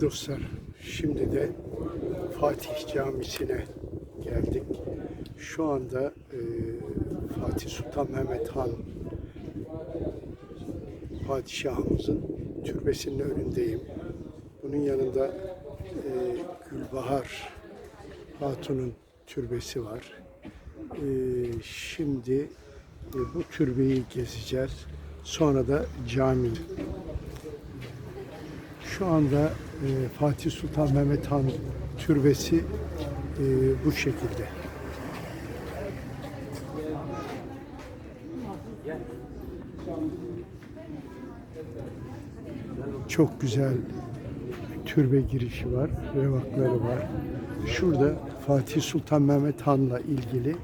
Dostlar, şimdi de Fatih Camisi'ne geldik. Şu anda e, Fatih Sultan Mehmet Han padişahımızın türbesinin önündeyim. Bunun yanında e, Gülbahar Hatun'un türbesi var. E, şimdi e, bu türbeyi gezeceğiz. Sonra da cami. Şu anda e, Fatih Sultan Mehmet Han türbesi e, bu şekilde. Çok güzel türbe girişi var, revakları var. Şurada Fatih Sultan Mehmet Han'la ilgili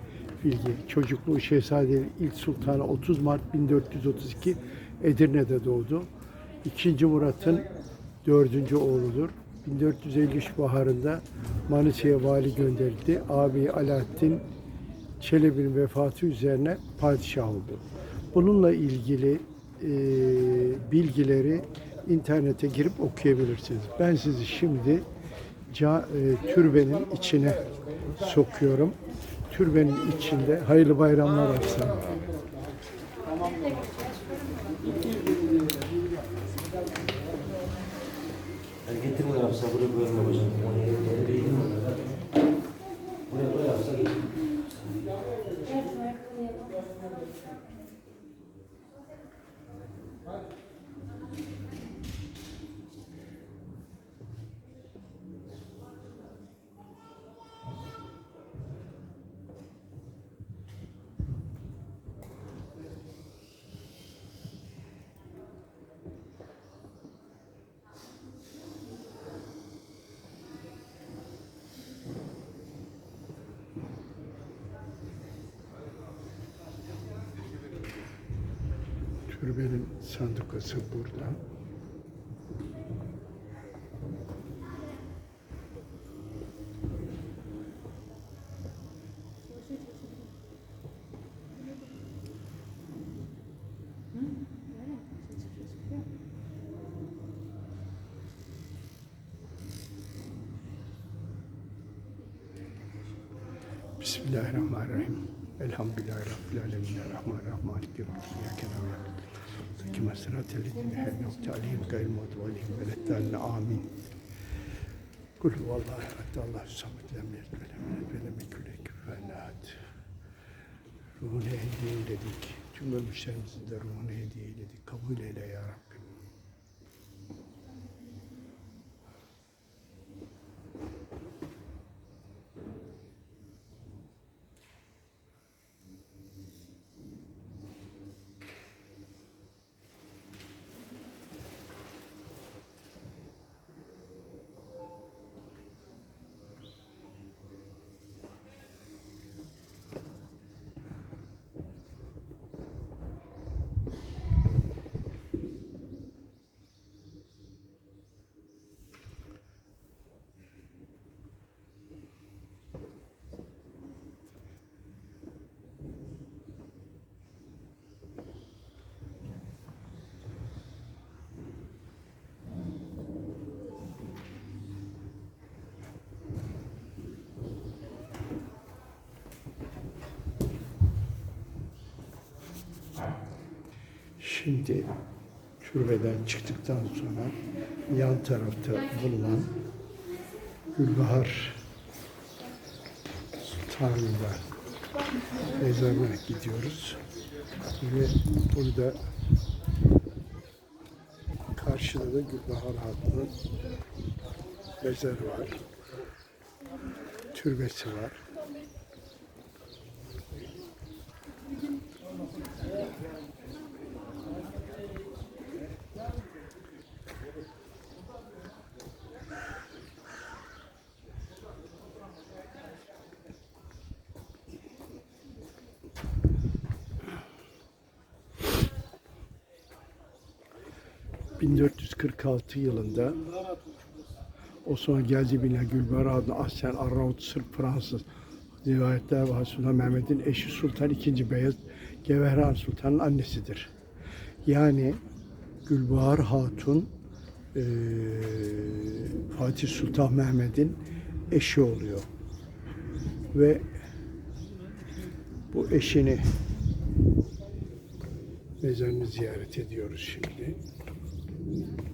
bilgi. Çocukluğu Şehzade'nin ilk sultanı 30 Mart 1432 Edirne'de doğdu. İkinci Murat'ın dördüncü oğludur. 1453 baharında Manisa'ya vali gönderildi. Abi Alaaddin Çelebi'nin vefatı üzerine padişah oldu. Bununla ilgili e, bilgileri internete girip okuyabilirsiniz. Ben sizi şimdi ca, e, türbenin içine sokuyorum. Türbenin içinde hayırlı bayramlar olsun. 앞서그리 구했는 것이 우리 왜 앞서기 Thank. Türbenin sandıkası burada. Elhamdülillahi Rabbil alemin. Maliki yevmiddin. İyyâke na'budu Kime sıratel lezîne en'amte aleyhim gayril mağdûbi aleyhim ve leddâllîn. Amin. Kul huvallahu ehad. Allahu samet. Lem yelid ve lem yulad ve lem kufuven ahad. Ruhunu hediye eyledik. Tüm ölmüşlerimizin de ruhunu hediye eyledik. Kabul eyle ya Rabbim. Şimdi türbeden çıktıktan sonra yan tarafta bulunan Gülbahar Sultanı'nda mezarına gidiyoruz. Ve burada karşıda da Gülbahar Hatun'un mezarı var. Türbesi var. ...1446 yılında Osman Gelcibin'le Gülbar adlı Aslen Arnavut Sırp Fransız rivayetler. Sultan Mehmet'in eşi Sultan II. Beyaz Gevehran Sultan'ın annesidir. Yani Gülbahar Hatun e, Fatih Sultan Mehmet'in eşi oluyor. Ve bu eşini mezarını ziyaret ediyoruz şimdi. Yeah.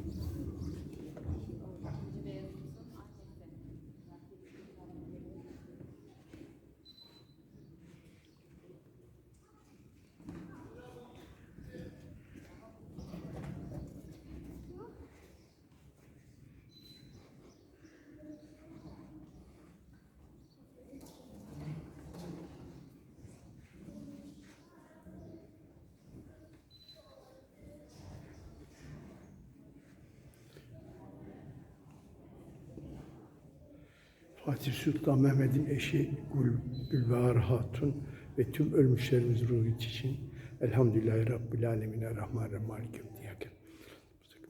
Fatih Sultan Mehmet'in eşi Gül, Gülbahar Hatun ve tüm ölmüşlerimiz ruhu için Elhamdülillahi Rabbil Alemin Errahmanirrahim Malikim diyaken.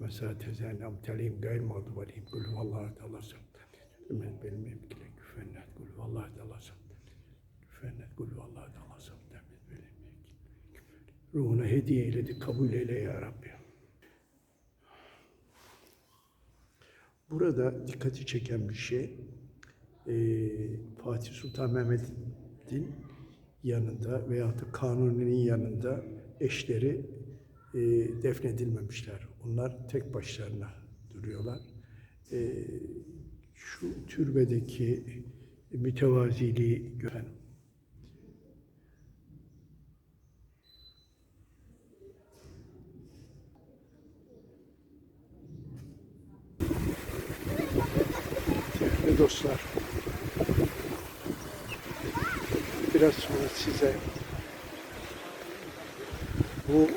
Mesela tezen amteliyim gayr mağdup aleyhim Gül vallahi dalasam. Ben benim emkile güfennet Gül vallahi dalasam. Güfennet Gül vallahi dalasam. Ruhuna hediye eyledik kabul eyle ya Rabbi. Burada dikkati çeken bir şey, eee, Fatih Sultan Mehmet'in yanında veyahut da Kanuni'nin yanında eşleri eee, defnedilmemişler. Onlar tek başlarına duruyorlar. Eee, şu türbedeki mütevaziliği gören Değerli dostlar, biraz sonra size bu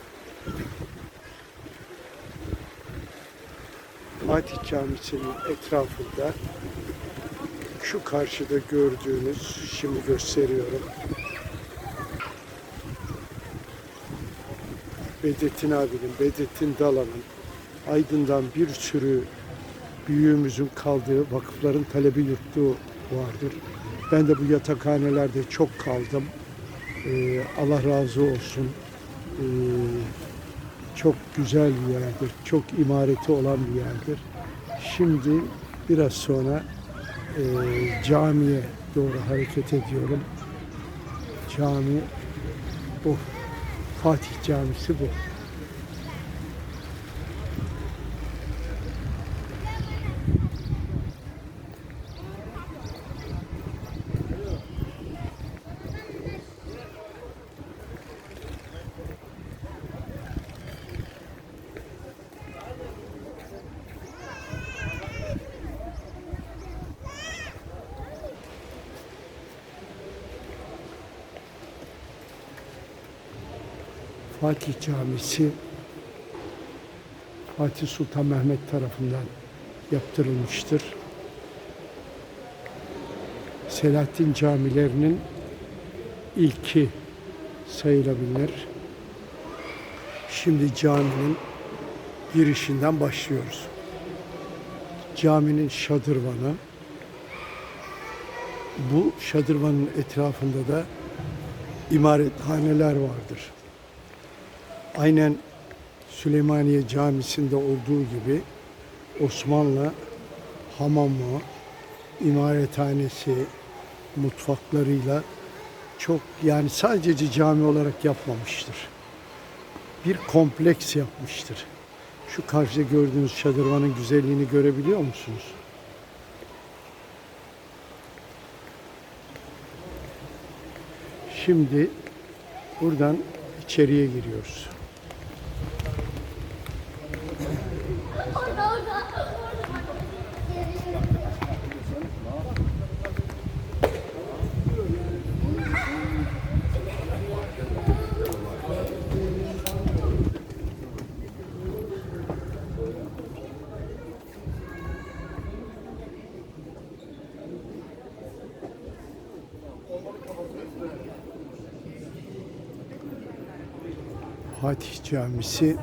Fatih Camisi'nin etrafında şu karşıda gördüğünüz, şimdi gösteriyorum. Bedrettin abinin, Bedrettin Dalan'ın, Aydın'dan bir sürü büyüğümüzün kaldığı, vakıfların talebi yurtluğu vardır. Ben de bu yatakhanelerde çok kaldım. Ee, Allah razı olsun. Ee, çok güzel bir yerdir. Çok imareti olan bir yerdir. Şimdi biraz sonra e, camiye doğru hareket ediyorum. Cami bu. Fatih Camisi bu. Fatih Camisi Fatih Sultan Mehmet tarafından yaptırılmıştır. Selahattin camilerinin ilki sayılabilir. Şimdi caminin girişinden başlıyoruz. Caminin şadırvanı, bu şadırvanın etrafında da imarethaneler vardır. Aynen Süleymaniye Camisi'nde olduğu gibi Osmanlı hamamı, imarethanesi, mutfaklarıyla çok yani sadece cami olarak yapmamıştır. Bir kompleks yapmıştır. Şu karşıda gördüğünüz şadırvanın güzelliğini görebiliyor musunuz? Şimdi buradan içeriye giriyoruz. Fatih Camisi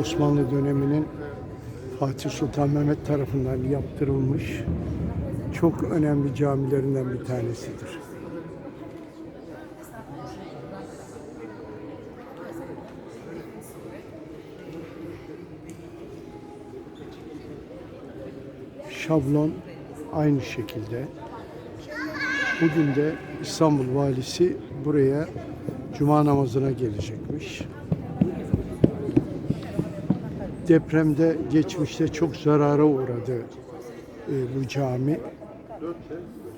Osmanlı döneminin Fatih Sultan Mehmet tarafından yaptırılmış çok önemli camilerinden bir tanesidir. şablon aynı şekilde. Bugün de İstanbul valisi buraya cuma namazına gelecekmiş. Depremde geçmişte çok zarara uğradı e, bu cami.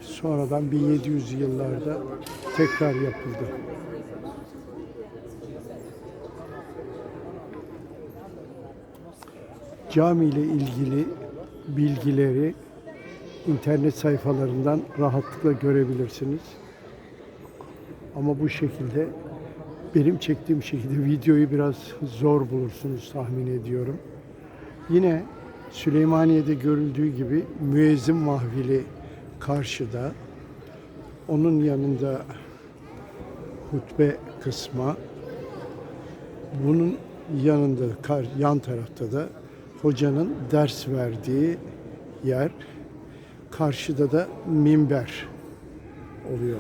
Sonradan 1700 yıllarda tekrar yapıldı. Cami ile ilgili bilgileri internet sayfalarından rahatlıkla görebilirsiniz. Ama bu şekilde benim çektiğim şekilde videoyu biraz zor bulursunuz tahmin ediyorum. Yine Süleymaniye'de görüldüğü gibi müezzin mahvili karşıda. Onun yanında hutbe kısmı. Bunun yanında yan tarafta da hocanın ders verdiği yer. Karşıda da minber oluyor.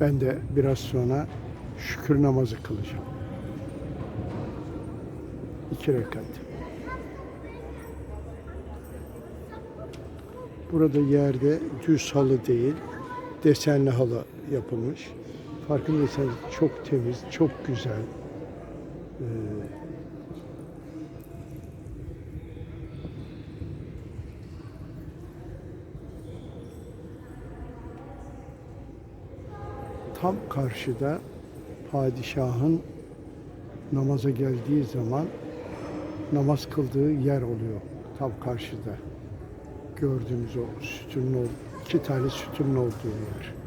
Ben de biraz sonra şükür namazı kılacağım. İki rekat. Burada yerde düz halı değil, desenli halı yapılmış. Farkındaysanız çok temiz, çok güzel. Ee, tam karşıda padişahın namaza geldiği zaman namaz kıldığı yer oluyor. Tam karşıda. Gördüğümüz o sütunun iki tane sütunun olduğu yer.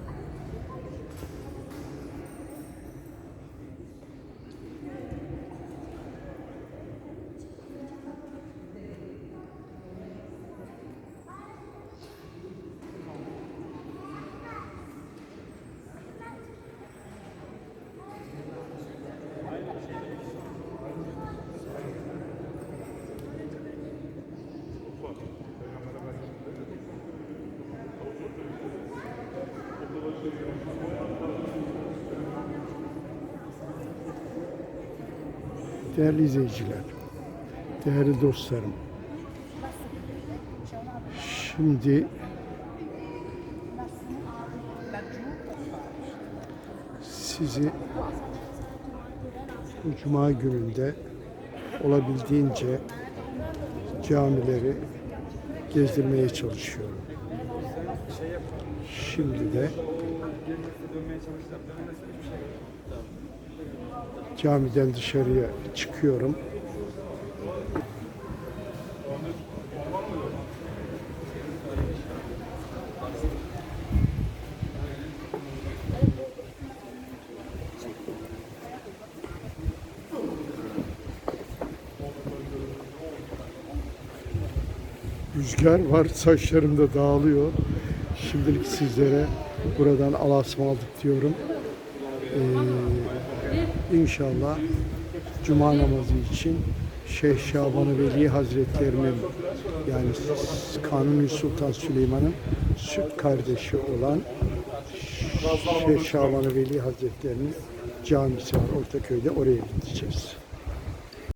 Değerli izleyiciler, değerli dostlarım. Şimdi sizi bu cuma gününde olabildiğince camileri gezdirmeye çalışıyorum. Şimdi de camiden dışarıya çıkıyorum. Rüzgar var, saçlarım da dağılıyor. Şimdilik sizlere buradan Allah'a ısmarladık diyorum. Ee, inşallah Cuma namazı için Şeyh Şaban-ı Veli Hazretlerinin yani Kanuni Sultan Süleyman'ın süt kardeşi olan Şeyh Şaban-ı Veli Hazretlerinin camisi var Ortaköy'de oraya gideceğiz.